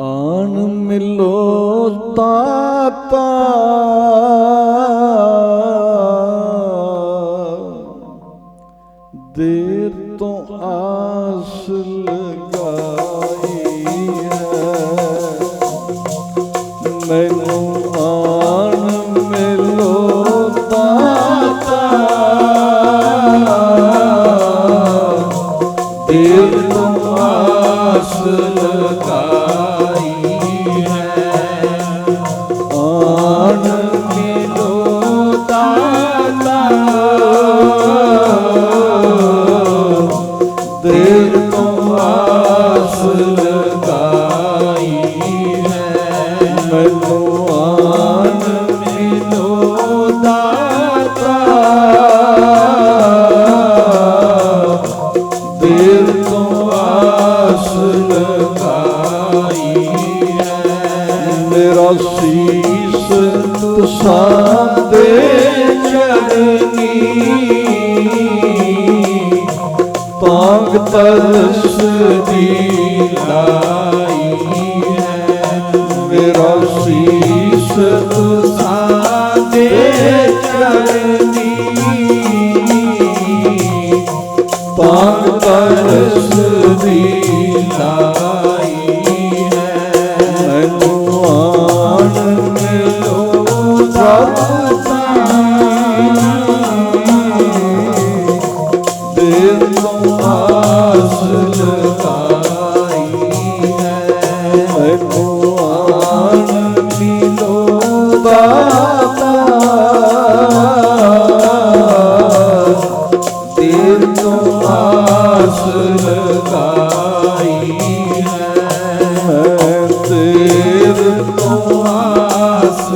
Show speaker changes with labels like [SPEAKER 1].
[SPEAKER 1] ਆਣ ਮਿਲੋ ਤਾਤਾ। ਦੇਰ ਤੋਂ ਆਸ ਲਗਾਈ ਹੈ। ਮੈਨੂੰ ਆਣ ਮਿਲੋ ਤਾਤਾ। ਦੇਰ ਮੇਰਾ ਸੀਸ ਤੁਸਾਂ ਦੇ ਚਰਨੀ। ਤਾਂਗ ਤਰਸ ਦੀ ਲਾਈ ਹੈ। ਮੇਰਾ ਸੀਸ ਤੁਸਾਂ ਦੇ ਚਰਨੀ। ਤਾਂਗ ਤਰਸ ਦੀ ਲਾਈ ਤੋਂ ਹੈ। ਮੈਨੂੰ ਆਣ ਮਿਲੋ ਦਾਤਾ ਤੋਂ ਆਸ